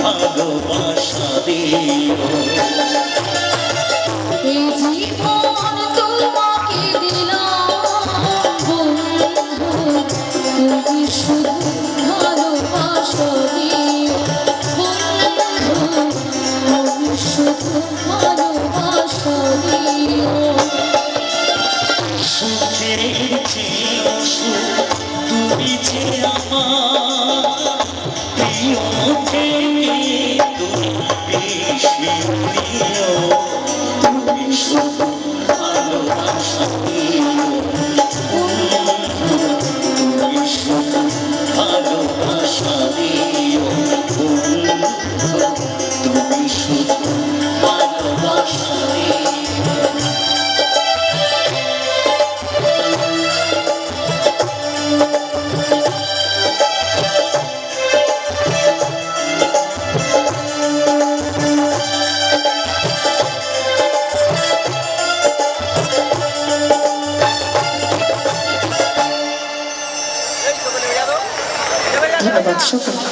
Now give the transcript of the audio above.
ভালোবাসা দিও জীবন তোমাকে দিলাম তুমি শুধু ভালোবাসা দিও তুমি শুধু ভালোবাসা দিও সুখের চেয়ে সুখ তুমি যে আমার প্রিয় থেকে Що там?